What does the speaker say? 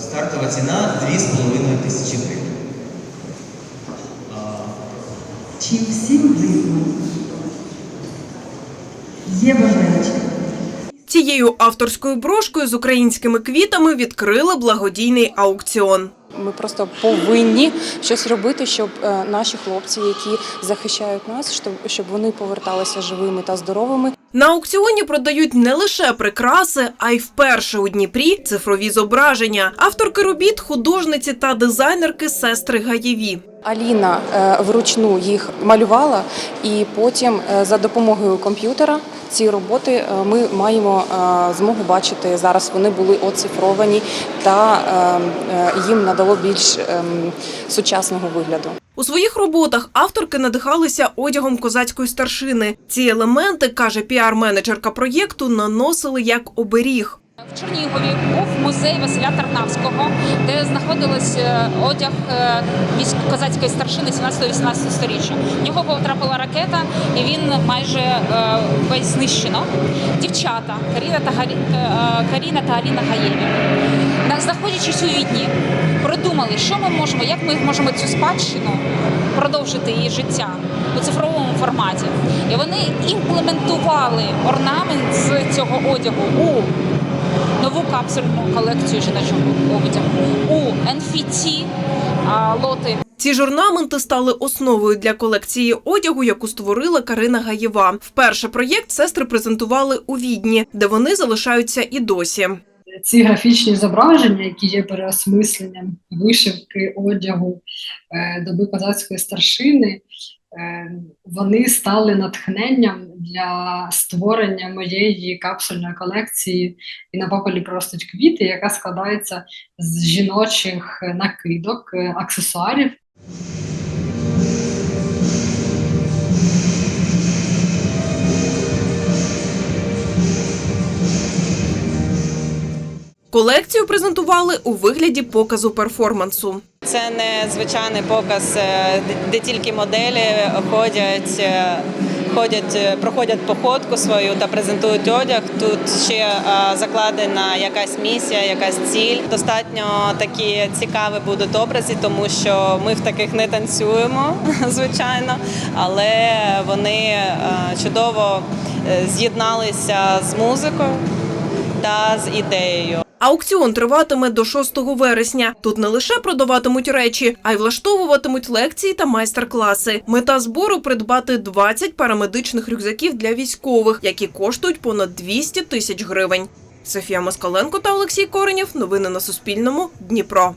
Стартова ціна 2,5 тисячі гривень. Чи всім видно? Є бажаючі? Цією авторською брошкою з українськими квітами відкрили благодійний аукціон. Ми просто повинні щось робити, щоб е, наші хлопці, які захищають нас, щоб вони поверталися живими та здоровими. На аукціоні продають не лише прикраси, а й вперше у Дніпрі цифрові зображення. Авторки робіт, художниці та дизайнерки сестри Гаєві. Аліна е, вручну їх малювала, і потім е, за допомогою комп'ютера ці роботи е, ми маємо змогу бачити зараз. Вони були оцифровані та їм надало більш ем, сучасного вигляду. У своїх роботах авторки надихалися одягом козацької старшини. Ці елементи, каже піар-менеджерка проєкту, наносили як оберіг. В Чернігові був музей Василя Тарнавського, де знаходилась е, одяг е, козацької старшини 17-18 сторіччя. В нього потрапила ракета, і він майже е, весь знищено. Дівчата Каріна та Гарі... Каріна та Аліна Гаєві, знаходячись у Відні, продумали, що ми можемо, як ми можемо цю спадщину продовжити її життя у цифровому форматі. І вони імплементували орнамент з цього одягу у нову капсульну колекцію жіночого одягу у NFT лоти. Ці ж орнаменти стали основою для колекції одягу, яку створила Карина Гаєва. Вперше проєкт сестри презентували у Відні, де вони залишаються і досі. ці графічні зображення, які є переосмисленням вишивки одягу е, доби козацької старшини, вони стали натхненням для створення моєї капсульної колекції і на попелі простуть квіти, яка складається з жіночих накидок, е, аксесуарів Колекцію презентували у вигляді показу перформансу. Це не звичайний показ, е, де- тільки моделі ходять, е, ходять, е, проходять походку свою та презентують одяг. Тут ще закладена якась місія, якась ціль. Достатньо такі цікаві будуть образи, тому що ми в таких не танцюємо, звичайно, але вони чудово з'єдналися з музикою та з ідеєю. Аукціон триватиме до 6 вересня. Тут не лише продаватимуть речі, а й влаштовуватимуть лекції та майстер-класи. Мета збору придбати 20 парамедичних рюкзаків для військових, які коштують понад 200 тисяч гривень. Софія Москаленко та Олексій Коренєв. Новини на Суспільному. Дніпро.